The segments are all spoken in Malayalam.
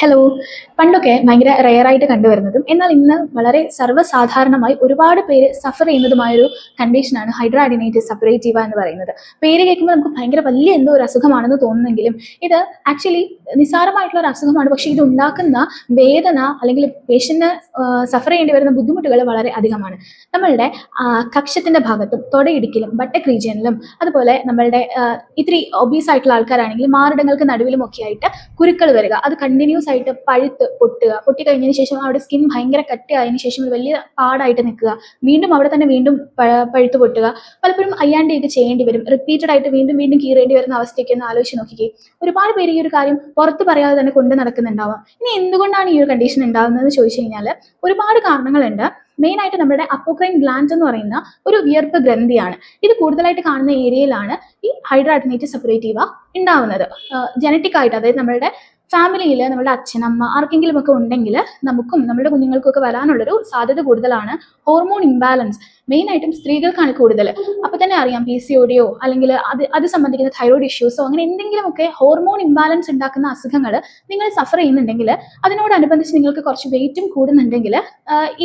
ഹലോ പണ്ടൊക്കെ ഭയങ്കര റെയറായിട്ട് കണ്ടുവരുന്നതും എന്നാൽ ഇന്ന് വളരെ സർവസാധാരണമായി ഒരുപാട് പേര് സഫർ ചെയ്യുന്നതുമായ ഒരു കണ്ടീഷനാണ് ഹൈഡ്രാഡിനേറ്റ് സെപ്പറേറ്റീവ എന്ന് പറയുന്നത്. പേര് കേൾക്കുമ്പോൾ നമുക്ക് ഭയങ്കര വലിയ എന്തോ ഒരു അസുഖമാണെന്ന് തോന്നുന്നെങ്കിലും ഇത് ആക്ച്വലി നിസ്സാരമായിട്ടുള്ള ഒരു അസുഖമാണ്. പക്ഷേ ഇത് ഉണ്ടാക്കുന്ന വേദന അല്ലെങ്കിൽ പേഷ്യന്റിന് സഫർ ചെയ്യേണ്ടി വരുന്ന ബുദ്ധിമുട്ടുകൾ വളരെ അധികമാണ്. നമ്മളുടെ കക്ഷത്തിന്റെ ഭാഗത്തും തൊടയിടുക്കിലും ബട്ടക് റീജിയനിലും അതുപോലെ നമ്മളുടെ ഇത്തിരി ഒബീസ് ആയിട്ടുള്ള ആൾക്കാരാണെങ്കിൽ മാറിടങ്ങൾക്ക് നടുവിലും ഒക്കെ ആയിട്ട് കുരുക്കൾ വരിക. അത് കണ്ടിന്യൂസ് ആയിട്ട് പഴുത്ത് പൊട്ടുക. പൊട്ടി കഴിഞ്ഞതിന് ശേഷം അവിടെ സ്കിൻ ഭയങ്കര കട്ടിയായതിനു ശേഷം വലിയ പാടായിട്ട് നിൽക്കുക. വീണ്ടും അവിടെ തന്നെ വീണ്ടും പഴ- പഴുത്ത് പൊട്ടുക. പലപ്പോഴും അയ്യാണ്ടിയൊക്കെ ചെയ്യേണ്ടി വരും. റിപ്പീറ്റഡ് ആയിട്ട് വീണ്ടും വീണ്ടും കീറേണ്ടി വരുന്ന അവസ്ഥയൊക്കെ ഒന്ന് ആലോചിച്ച് നോക്കിക്കേ. ഒരുപാട് പേര് ഈ ഒരു കാര്യം പുറത്ത് പറയാതെ തന്നെ കൊണ്ട് നടക്കുന്നുണ്ടാവാം. ഇനി എന്തുകൊണ്ടാണ് ഈ ഒരു കണ്ടീഷൻ ഉണ്ടാകുന്നത് എന്ന് ചോദിച്ചു കഴിഞ്ഞാൽ ഒരുപാട് കാരണങ്ങളുണ്ട്. മെയിൻ ആയിട്ട് നമ്മുടെ അപ്പോക്രൈൻ ഗ്ലാൻഡ് എന്ന് പറയുന്ന ഒരു വിയർപ്പ് ഗ്രന്ഥിയാണ്. ഇത് കൂടുതലായിട്ട് കാണുന്ന ഏരിയയിലാണ് ഈ ഹൈഡ്രാറ്റിനൈറ്റിസ് സെപ്പറേറ്റീവ ഉണ്ടാവുന്നത്. ജനറ്റിക് ആയിട്ട് അതായത് നമ്മളുടെ ഫാമിലിയിൽ നമ്മുടെ അച്ഛനമ്മ ആർക്കെങ്കിലും ഒക്കെ ഉണ്ടെങ്കിൽ നമുക്കും നമ്മുടെ കുഞ്ഞുങ്ങൾക്കൊക്കെ വരാനുള്ളൊരു സാധ്യത കൂടുതലാണ്. ഹോർമോൺ ഇംബാലൻസ് മെയിൻ ആയിട്ടും സ്ത്രീകൾക്കാണ് കൂടുതൽ അപ്പൊ തന്നെ അറിയാം പി സി ഒടിയോ അല്ലെങ്കിൽ അത് അത് സംബന്ധിക്കുന്ന തൈറോയ്ഡ് ഇഷ്യൂസോ അങ്ങനെ എന്തെങ്കിലുമൊക്കെ ഹോർമോൺ ഇംബാലൻസ് ഉണ്ടാക്കുന്ന അസുഖങ്ങൾ നിങ്ങൾ സഫർ ചെയ്യുന്നുണ്ടെങ്കിൽ അതിനോടനുബന്ധിച്ച് നിങ്ങൾക്ക് കുറച്ച് വെയിറ്റും കൂടുന്നുണ്ടെങ്കിൽ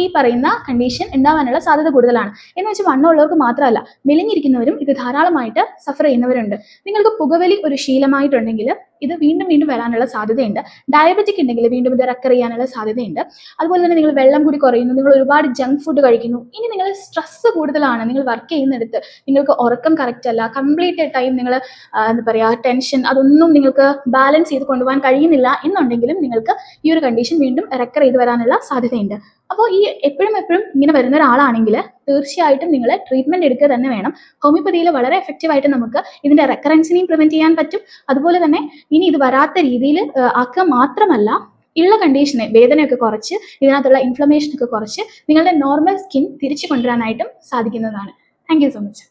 ഈ പറയുന്ന കണ്ടീഷൻ ഉണ്ടാവാനുള്ള സാധ്യത കൂടുതലാണ്. എന്ന് വെച്ചാൽ വണ്ണമുള്ളവർക്ക് മാത്രമല്ല മെലിഞ്ഞിരിക്കുന്നവരും ഇത് ധാരാളമായിട്ട് സഫർ ചെയ്യുന്നവരുണ്ട്. നിങ്ങൾക്ക് പുകവലി ഒരു ശീലമായിട്ടുണ്ടെങ്കിൽ ഇത് വീണ്ടും വീണ്ടും വരാനുള്ള സാധ്യതയുണ്ട്. ഡയബറ്റിക് ഉണ്ടെങ്കിൽ വീണ്ടും ഇത് റെക്കർ ചെയ്യാനുള്ള സാധ്യതയുണ്ട്. അതുപോലെ തന്നെ നിങ്ങൾ വെള്ളം കൂടി കുറയുന്നു നിങ്ങൾ ഒരുപാട് ജങ്ക് ഫുഡ് കഴിക്കുന്നു ഇനി നിങ്ങൾ സ്ട്രെസ് കൂടുതലാണ് നിങ്ങൾ വർക്ക് ചെയ്യുന്നിടത്ത് നിങ്ങൾക്ക് ഉറക്കം കറക്റ്റ് അല്ല കംപ്ലീറ്റ് ടൈം നിങ്ങൾ എന്താ പറയുക ടെൻഷൻ അതൊന്നും നിങ്ങൾക്ക് ബാലൻസ് ചെയ്ത് കൊണ്ടുപോകാൻ കഴിയുന്നില്ല എന്നുണ്ടെങ്കിലും നിങ്ങൾക്ക് ഈ ഒരു കണ്ടീഷൻ വീണ്ടും റെക്കർ ചെയ്ത് വരാനുള്ള സാധ്യതയുണ്ട്. അപ്പോൾ ഈ എപ്പോഴും എപ്പോഴും ഇങ്ങനെ വരുന്ന ഒരാളാണെങ്കിൽ തീർച്ചയായിട്ടും നിങ്ങൾ ട്രീറ്റ്മെന്റ് എടുക്കുക തന്നെ വേണം. ഹോമിയോപ്പതിയിൽ വളരെ എഫക്റ്റീവായിട്ട് നമുക്ക് ഇതിന്റെ റെക്കറൻസിനെയും പ്രിവെന്റ് ചെയ്യാൻ പറ്റും. അതുപോലെ തന്നെ ഇനി ഇത് വരാത്ത രീതിയിൽ ആക്കുക മാത്രമല്ല ഉള്ള കണ്ടീഷനെ വേദനയൊക്കെ കുറച്ച് ഇതിനകത്തുള്ള ഇൻഫ്ലമേഷൻ ഒക്കെ കുറച്ച് നിങ്ങളുടെ നോർമൽ സ്കിൻ തിരിച്ചു കൊണ്ടുവരാനായിട്ടും സാധിക്കുന്നതാണ്. Thank you so much